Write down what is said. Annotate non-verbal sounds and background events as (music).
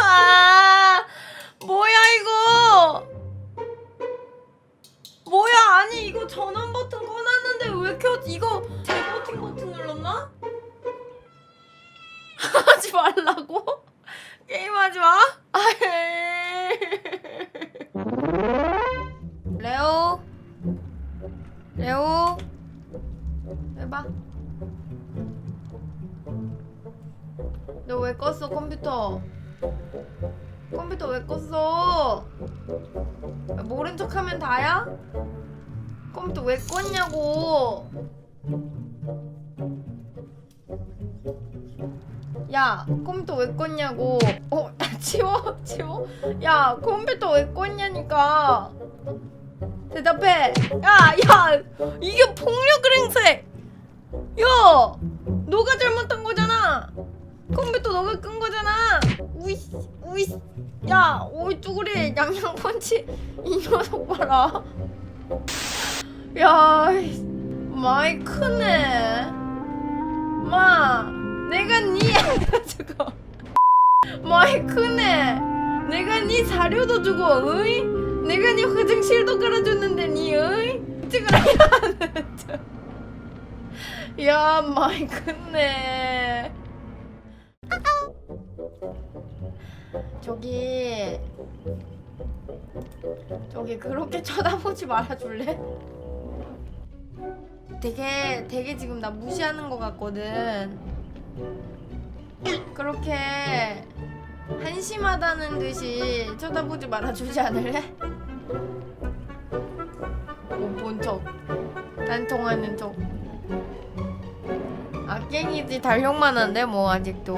아, (laughs) 뭐야 이거? 뭐야 아니 이거 전원 버튼 꺼놨는데 왜 켜? 이거 재버팅 버튼 눌렀나? (laughs) 하지 말라고? (laughs) 게임하지 마? 레오 레오 해봐. 너 왜 껐어 컴퓨터? 컴퓨터 왜 껐어? 모른 척하면 다야? 컴퓨터 왜 껐냐고? 야 컴퓨터 왜 껐냐고? 어 치워 (laughs) 치워? 야 컴퓨터 왜 껐냐니까. 대답해. 야야 이게 폭력을 행사해 컴퓨터 너가 끈 거잖아. 우이씨 우이씨. 야 오이 쭈구리 양양 펀치 이 녀석 봐라. 야 이씨, 많이 크네 마 내가 니 해가지고. 많이 크네 내가 니 사료도 주고 어이? 내가 니 화장실도 깔아줬는데 니 어이? 찍으라. (laughs) 야 많이 크네 저기 저기 그렇게 쳐다보지 말아줄래? 되게 되게 지금 나 무시하는 것 같거든. 그렇게 한심하다는 듯이 쳐다보지 말아주지 않을래? 못 본 척, 단통하는 척. 악갱이지 달력만 한데 뭐 아직도.